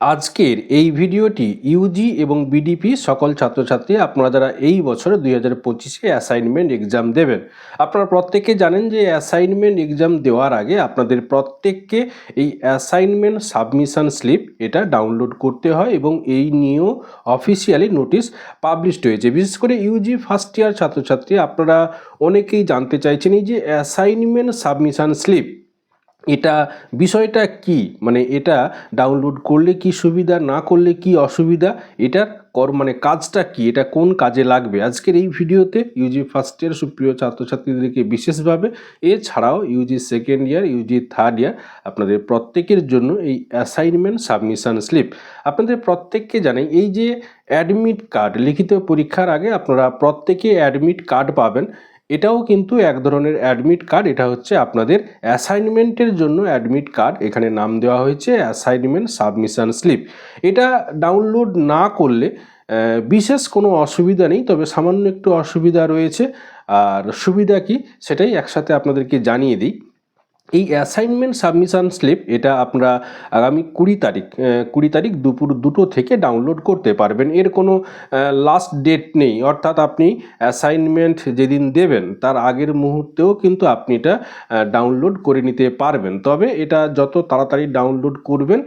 আজকের এই ভিডিওটি ইউজি এবং বিডিপি সকল ছাত্রছাত্রী আপনারা যারা এই বছরে দুই হাজার পঁচিশে অ্যাসাইনমেন্ট এক্সাম দেবেন, আপনারা প্রত্যেকে জানেন যে অ্যাসাইনমেন্ট এক্সাম দেওয়ার আগে আপনাদের প্রত্যেককে এই অ্যাসাইনমেন্ট সাবমিশন স্লিপ এটা ডাউনলোড করতে হয় এবং এই নিয়েও অফিসিয়ালি নোটিশ পাবলিশড হয়েছে। বিশেষ করে ইউজি ফার্স্ট ইয়ার ছাত্রছাত্রী আপনারা অনেকেই জানতে চাইছেন এই যে অ্যাসাইনমেন্ট সাবমিশন স্লিপ এটা বিষয়টা কি? মানে এটা ডাউনলোড করলে কি সুবিধা, না করলে কি অসুবিধা? এটার কর মানে কাজটা কি? এটা কোন কাজে লাগবে? আজকের এই ভিডিওতে ইউজি ফার্স্ট ইয়ার সুপ্রিয় ছাত্রছাত্রীদেরকে বিশেষভাবে, এছাড়াও UG second year UG third year আপনাদের প্রত্যেকের জন্য এই অ্যাসাইনমেন্ট সাবমিশন স্লিপ আপনাদের প্রত্যেককে জানাই, এই যে অ্যাডমিট কার্ড লিখিত পরীক্ষার আগে আপনারা প্রত্যেকে অ্যাডমিট কার্ড পাবেন। এটাও কিন্তু এক ধরনের অ্যাডমিট কার্ড এটা হচ্ছে আপনাদের অ্যাসাইনমেন্টের জন্য অ্যাডমিট কার্ড এখানে নাম দেওয়া হয়েছে অ্যাসাইনমেন্ট সাবমিশন স্লিপ এটা ডাউনলোড না করলে বিশেষ কোনো অসুবিধা নেই, তবে সামান্য একটু অসুবিধা রয়েছে। আর সুবিধা কি? সেটাই একসাথে আপনাদেরকে জানিয়ে দিই। এই অ্যাসাইনমেন্ট সাবমিশন স্লিপ এটা আপনারা আগামী কুড়ি তারিখ কুড়ি তারিখ দুপুর দুটো থেকে ডাউনলোড করতে পারবেন। এর কোনো লাস্ট ডেট নেই। অর্থাৎ আপনি অ্যাসাইনমেন্ট যেদিন দেবেন, তার আগের মুহূর্তেও কিন্তু আপনি এটা ডাউনলোড করে নিতে পারবেন। তবে এটা যত তাড়াতাড়ি ডাউনলোড করবেন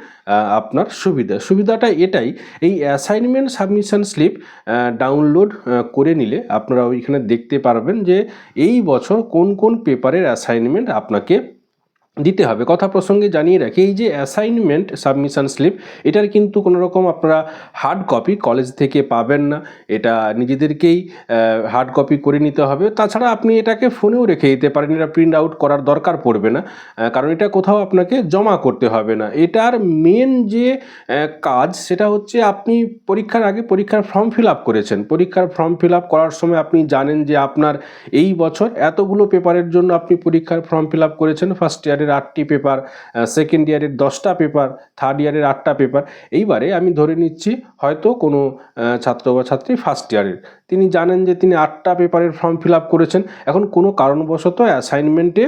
আপনার সুবিধা। সুবিধাটা এটাই, এই অ্যাসাইনমেন্ট সাবমিশন স্লিপ ডাউনলোড করে নিলে আপনারা ওইখানে দেখতে পারবেন যে এই বছর কোন কোন পেপারের অ্যাসাইনমেন্ট আপনাকে দিতে হবে। কথা প্রসঙ্গে জানিয়ে রাখি, এই যে অ্যাসাইনমেন্ট সাবমিশন স্লিপ এটার কিন্তু কোনো রকম আপনারা হার্ড কপি কলেজ থেকে পাবেন না। এটা নিজেদেরকেই হার্ড কপি করে নিতে হবে। তাছাড়া আপনি এটাকে ফোনেও রেখে দিতে পারেন, এটা প্রিন্ট আউট করার দরকার পড়বে না কারণ এটা কোথাও আপনাকে জমা করতে হবে না। এটার মেন যে কাজ, সেটা হচ্ছে আপনি পরীক্ষার আগে পরীক্ষার ফর্ম ফিল আপ করেছেন। পরীক্ষার ফর্ম ফিল আপ করার সময় আপনি জানেন যে আপনার এই বছর এতগুলো পেপারের জন্য আপনি পরীক্ষার ফর্ম ফিল আপ করেছেন। ফার্স্ট ইয়ারের আটটি পেপার সেকেন্ড ইয়ারের দশটা পেপার থার্ড ইয়ারের আটটা পেপার। এইবারে আমি ধরে নিচ্ছি হয়তো কোনো ছাত্র বা ছাত্রী ফার্স্ট ইয়ারের তিনি জানেন যে তিনি আটটা পেপারের ফর্ম ফিল আপ করেছেন। এখন কোনো কারণবশত অ্যাসাইনমেন্টে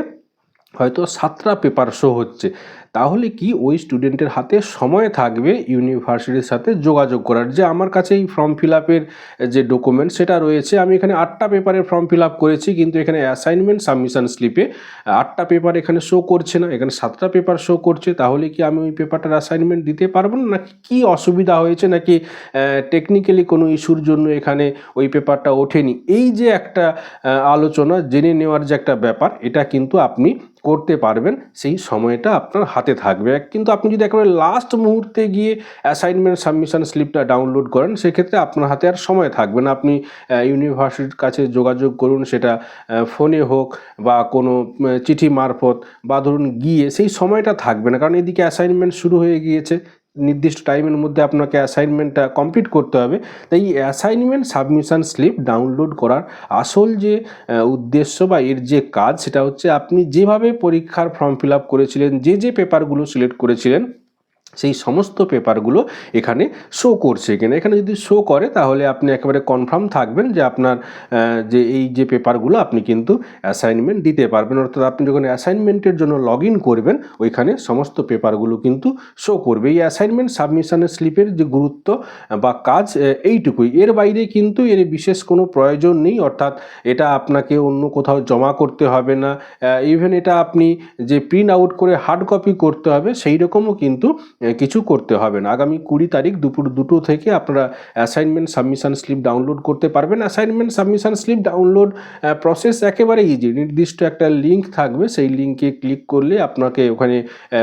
হয়তো সাতটা পেপার শো হচ্ছে। তাহলে কি ওই স্টুডেন্টের হাতে সময় থাকবে ইউনিভার্সিটির সাথে যোগাযোগ করার? যে আমার কাছে এই ফর্ম ফিল আপের যে ডকুমেন্ট সেটা রয়েছে, আমি এখানে আটটা পেপারের ফর্ম ফিল আপ করেছি, কিন্তু এখানে অ্যাসাইনমেন্ট সাবমিশন স্লিপে আটটা পেপার এখানে শো করছে না, এখানে সাতটা পেপার শো করছে, তাহলে কি আমি ওই পেপারটার অ্যাসাইনমেন্ট দিতে পারব না? নাকি কী অসুবিধা হয়েছে? নাকি টেকনিক্যালি কোনো ইস্যুর জন্য এখানে ওই পেপারটা ওঠেনি? এই যে একটা আলোচনা, জেনে নেওয়ার যে একটা ব্যাপার, এটা কিন্তু আপনি করতে পারবেন, সেই সময়টা আপনার হাতে থাকবে। কিন্তু আপনি যদি একেবারে লাস্ট মুহূর্তে গিয়ে অ্যাসাইনমেন্ট সাবমিশন স্লিপটা ডাউনলোড করেন, সেক্ষেত্রে আপনার হাতে আর সময় থাকবে না। আপনি ইউনিভার্সিটির কাছে যোগাযোগ করুন, সেটা ফোনে হোক বা কোনো চিঠি মারফত বা ধরুন গিয়ে, সেই সময়টা থাকবে না। কারণ এদিকে অ্যাসাইনমেন্ট শুরু হয়ে গিয়েছে। নির্দিষ্ট টাইমের মধ্যে আপনাকে অ্যাসাইনমেন্টটা কমপ্লিট করতে হবে। তাই এই অ্যাসাইনমেন্ট সাবমিশন স্লিপ ডাউনলোড করার আসল যে উদ্দেশ্য বা এর যে কাজ, সেটা হচ্ছে আপনি যেভাবে পরীক্ষার ফর্ম ফিল আপ করেছিলেন, যে যে পেপারগুলো সিলেক্ট করেছিলেন সেই সমস্ত পেপারগুলো এখানে শো করছে। এখানে এখানে যদি শো করে, তাহলে আপনি একেবারে কনফার্ম থাকবেন যে আপনার যে এই যে পেপারগুলো, আপনি কিন্তু অ্যাসাইনমেন্ট দিতে পারবেন। অর্থাৎ আপনি যখন অ্যাসাইনমেন্টের জন্য লগ করবেন, ওইখানে সমস্ত পেপারগুলো কিন্তু শো করবে। এই অ্যাসাইনমেন্ট সাবমিশনের স্লিপের যে গুরুত্ব বা কাজ এইটুকুই। এর বাইরে কিন্তু এর বিশেষ কোনো প্রয়োজন নেই। অর্থাৎ এটা আপনাকে অন্য কোথাও জমা করতে হবে না। ইভেন এটা আপনি যে প্রিন্ট আউট করে হার্ড কপি করতে হবে সেই রকমও কিন্তু কিছু করতে হবে না। আগামী কুড়ি তারিখ দুপুর দুটো থেকে আপনারা অ্যাসাইনমেন্ট সাবমিশন স্লিপ ডাউনলোড করতে পারবেন। Assignment submission slip download process একেবারে ইজি নির্দিষ্ট একটা লিঙ্ক থাকবে। সেই লিঙ্কে ক্লিক করলে আপনাকে ওখানে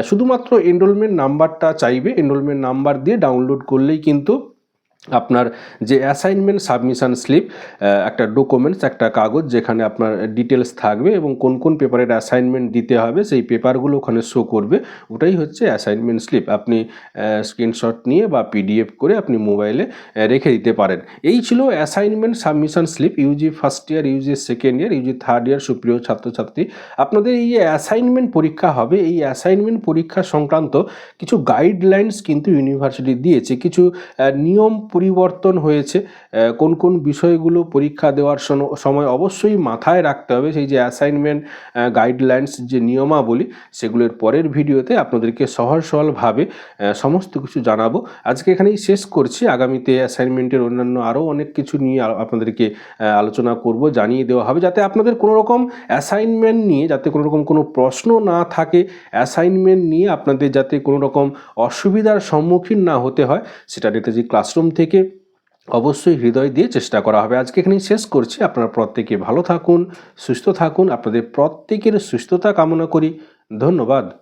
শুধুমাত্র এনরোলমেন্ট নাম্বারটা চাইবে। এনরোলমেন্ট নাম্বার দিয়ে ডাউনলোড করলেই কিন্তু আপনার যে অ্যাসাইনমেন্ট সাবমিশন স্লিপ একটা ডকুমেন্টস একটা কাগজ যেখানে আপনার ডিটেলস থাকবে এবং কোন কোন পেপারের অ্যাসাইনমেন্ট দিতে হবে, সেই পেপারগুলো ওখানে শো করবে। ওটাই হচ্ছে অ্যাসাইনমেন্ট স্লিপ আপনি স্ক্রিনশট নিয়ে বা পিডিএফ করে আপনি মোবাইলে রেখে দিতে পারেন। এই ছিল assignment submission slip UG first year UG second year UG third year সুপ্রিয় ছাত্রছাত্রী। আপনাদের এই অ্যাসাইনমেন্ট পরীক্ষা হবে। এই অ্যাসাইনমেন্ট পরীক্ষা সংক্রান্ত কিছু গাইডলাইন্স কিন্তু ইউনিভার্সিটি দিয়েছে। কিছু নিয়ম পরিবর্তন হয়েছে কোন কোন বিষয়গুলো পরীক্ষা দেওয়ার সময় অবশ্যই মাথায় রাখতে হবে। সেই যে অ্যাসাইনমেন্ট গাইডলাইন্স যে নিয়মাবলী, সেগুলোর পরের ভিডিওতে আপনাদেরকে সহজ সরলভাবে সমস্ত কিছু জানাব। আজকে এখানেই শেষ করছি। আগামীতে অ্যাসাইনমেন্টের অন্যান্য আরও অনেক কিছু নিয়ে আপনাদেরকে আলোচনা করব, জানিয়ে দেওয়া হবে, যাতে আপনাদের কোনো রকম অ্যাসাইনমেন্ট নিয়ে, যাতে কোনো রকম কোনো প্রশ্ন না থাকে অ্যাসাইনমেন্ট নিয়ে আপনাদের যাতে কোনো রকম অসুবিধার সম্মুখীন না হতে হয়, সেটা নেতাজি ক্লাসরুম থেকে অবশ্যই হৃদয় দিয়ে চেষ্টা করা হবে। আজকে এখানেই শেষ করছি। আপনারা প্রত্যেকে ভালো থাকুন, সুস্থ থাকুন। আপনাদের প্রত্যেকের সুস্থতা কামনা করি। ধন্যবাদ।